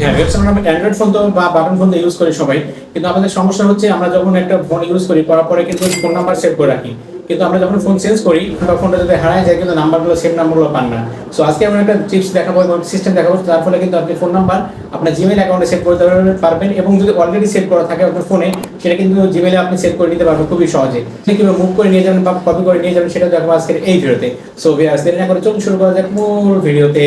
হ্যাঁ ওয়েবসাইট আমরা Android phone তো বা বাটন ফোন তো ইউজ করি সবাই। কিন্তু আমাদের সমস্যা হচ্ছে আমরা যখন একটা ফোন ইউজ করি, করার পরে কিন্তু ফোন নাম্বার সেভ করে রাখি। কিন্তু আমরা যখন ফোন চেঞ্জ করি ফোনটা যদি হারায় যায়, কিন্তু নাম্বারগুলো সেভ নাম্বারগুলো পান না। সো আজকে আমরা একটা টিপস দেখাবো সিস্টেম দেখাবো তার ফলে কিন্তু আপনি ফোন নাম্বার আপনার জিমেল অ্যাকাউন্টে সেভ করতে পারবেন এবং যদি অলরেডি সেভ করা থাকে আপনার ফোনে সেটা কিন্তু জিমেলে আপনি সেভ করে নিতে পারবেন খুবই সহজে। কীভাবে মুভ করে নিয়ে যাবেন বা কপি করে নিয়ে যাবেন, সেটা দেখাবো আজকের এই ভিডিওতে। সো ভিউয়ার্স দেরি না করে চলুন শুরু করা যাক মূল ভিডিওতে।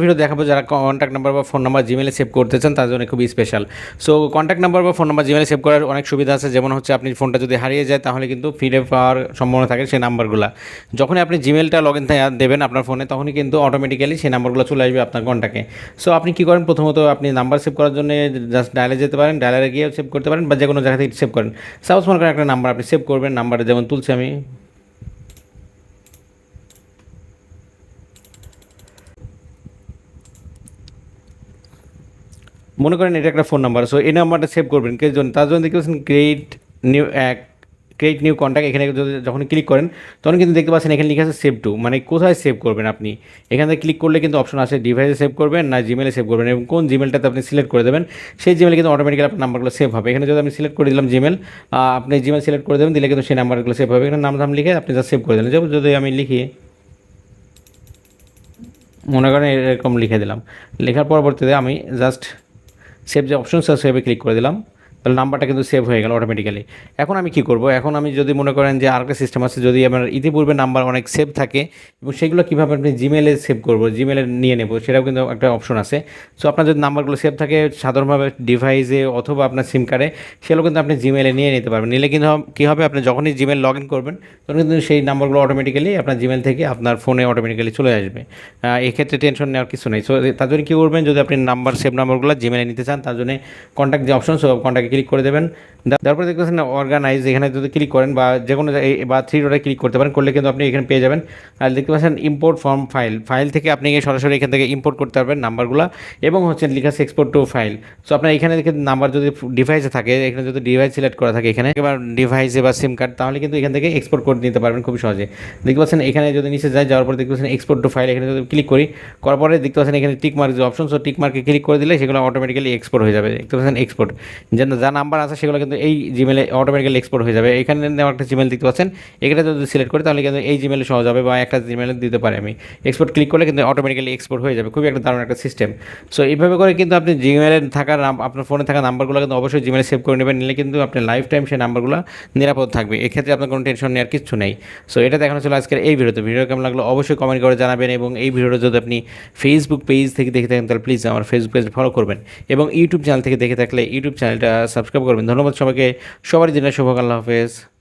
ভিডিও দেখাবো যারা কন্ট্যাক্ট নাম্বার বা ফোন নাম্বার জিমেলে সেভ করতে চান, তার জন্য খুবই স্পেশাল সো কন্ট্যাক্ট নাম্বার বা ফোন নাম্বার জিমেলে সেভ করার অনেক সুবিধা আছে। যেমন হচ্ছে আপনি ফোনটা যদি হারিয়ে যায়, তাহলে কিন্তু ফিরে পাওয়ার সম্ভাবনা থাকে সেই নাম্বারগুলো যখনই আপনি জিমেলটা লগ ইন দেবেন আপনার ফোনে তখনই কিন্তু অটোমেটিক্যালি সেই নাম্বারগুলো চলে আসবে আপনার কন্ট্যাক্টে সো আপনি কী করেন? প্রথমত আপনি নাম্বার সেভ করার জন্য জাস্ট ডায়ালে যেতে পারেন। ডায়ালে গিয়ে সেভ করতে পারেন বা যে কোনো জায়গা থেকে সেভ করেন। সাপোজ মনে করেন একটা নাম্বার আপনি সেভ করবেন নাম্বারে যেমন তুলছি আমি। মনে করেন এটা একটা ফোন নাম্বার সো এই নাম্বারটা সেভ করবেন। কে জন্য তার জন্য দেখতে পাচ্ছেন ক্রিয়েট নিউ এক ক্রিয়েট নিউ কন্ট্যাক্ট এখানে যখন ক্লিক করেন, তখন কিন্তু দেখতে পাচ্ছেন এখানে লিখে আছে সেভ টু মানে কোথায় সেভ করবেন আপনি? এখান ক্লিক করলে কিন্তু অপশন আছে ডিভাইসে সেভ করবেন, না জিমেলে সেভ করবেন। এবং কোন জিমেলটাতে আপনি সিলেক্ট করে দেবেন, সেই জিমেলে কিন্তু অটোমেটিক্যালি আপনার নাম্বারগুলো সেভ হবে। এখানে যদি আমি সিলেক্ট করে দিলাম জিমেল আপনি জিমেল সিলেক্ট করে দেবেন, দিলে কিন্তু সেই নাম্বারগুলো সেভ হবে। এখানে নাম ধাম লিখে আপনি যা সেভ করে দিলেন। যেমন যদি আমি লিখি, মনে করেন এরকম লিখে দিলাম। লেখার পরবর্তীতে আমি জাস্ট সেভ যে অপশনস আছে সেভাবে ক্লিক করে দিলাম। তাহলে নাম্বারটা কিন্তু সেভ হয়ে গেল অটোমেটিক্যালি এখন আমি কি করব? এখন আমি যদি মনে করেন যে আরেকটা সিস্টেম আছে, যদি আমার ইতিপূর্বে নাম্বার অনেক সেভ থাকে, এবং সেগুলো কীভাবে আপনি জিমেলে সেভ করব জিমেলে নিয়ে নেব, সেটাও কিন্তু একটা অপশন আছে। সো আপনার যদি নাম্বারগুলো সেভ থাকে, সাধারণভাবে ডিভাইসে অথবা আপনার সিম কার্ডে সেগুলো কিন্তু আপনি জিমেলে নিয়ে নিতে পারবেন। নিলে কিন্তু কী হবে? আপনি যখনই জিমেল লগ ইন করবেন, তখন কিন্তু সেই নাম্বারগুলো অটোমেটিক্যালি আপনার জিমেল থেকে আপনার ফোনে অটোমেটিক্যালি চলে আসবে। এক্ষেত্রে টেনশন নেওয়ার কিছু নেই। সো তার জন্য কী করবেন? যদি আপনি নাম্বার সেভ নাম্বারগুলো জিমেলে নিতে চান, তার জন্য কন্ট্যাক্ট যে অপশন সো কন্ট্যাক্টে ক্লিক করে দেবেন। তারপরে দেখতেছেন অর্গানাইজ এখানে যদি ক্লিক করেন বা যে কোনো বা থ্রি ডটে ক্লিক করতে পারেন, করলে কিন্তু আপনি এখানে পেয়ে যাবেন। আর দেখতে পাচ্ছেন ইম্পোর্ট ফর্ম ফাইল ফাইল থেকে আপনি সরাসরি এখান থেকে ইম্পোর্ট করতে পারবেন নাম্বারগুলো এবং হচ্ছে লিখা আছে এক্সপোর্ট টু ফাইল সো আপনার এখানে নাম্বার যদি ডিভাইসে থাকে, এখানে যদি ডিভাইস সিলেক্ট করা থাকে এখানে, এবার ডিভাইসে বা সিম কার্ড তাহলে কিন্তু এখান থেকে এক্সপোর্ট করে নিতে পারবেন খুব সহজে। দেখতে পাচ্ছেন এখানে যদি নিচে যায়, যাওয়ার পরে দেখতে পাচ্ছেন এক্সপোর্ট টু ফাইল এখানে যদি ক্লিক করি, করার পরে দেখতে পাচ্ছেন এখানে টিক মার্ক যে অপশন সো টিক মার্কে ক্লিক করে দিলে সেগুলো অটোমেটিক্যালি এক্সপোর্ট হয়ে যাবে। দেখতে পাচ্ছেন এক্সপোর্ট যে যা নাম্বার আছে সেগুলো কিন্তু এই জিমেলে অটোমেটিক্যালি এক্সপোর্ট হয়ে যাবে। এখানে নেওয়া একটা জিমেল দেখতে পাচ্ছেন। এখানে যদি সিলেক্ট করি তাহলে কিন্তু এই জিমেলে সহজ হবে বা একটা জিমেলে দিতে পারে আমি। এক্সপোর্ট ক্লিক করলে কিন্তু অটোমেটিক্যালি এক্সপোর্ট হয়ে যাবে। খুবই একটা দারুণ একটা সিস্টেম সো এইভাবে করে কিন্তু আপনি জিমেলে থাকা আপনার ফোনে থাকা নাম্বারগুলো কিন্তু অবশ্যই জিমেলে সেভ করে নেবেন। নিলে কিন্তু আপনার লাইফ টাইম সেই নাম্বারগুলো নিরাপদ থাকবে। এক্ষেত্রে আপনার কোনো টেনশন নেওয়ার কিছু নেই। সো এটা দেখানো ছিল আজকের এই ভিডিওতে। ভিডিও কেমন লাগল অবশ্যই কমেন্ট করে জানাবেন এবং এই ভিডিওটা যদি আপনি ফেসবুক পেজ থেকে দেখে থাকেন, তাহলে প্লিজ আমার ফেসবুক পেজ ফলো করবেন। এবং ইউটিউব চ্যানেল থেকে দেখে থাকলে ইউটিউব চ্যানেলটা সাবস্ক্রাইব করবেন। ধন্যবাদ সবাইকে। সবারই দিনের আল্লাহ হাফেজ।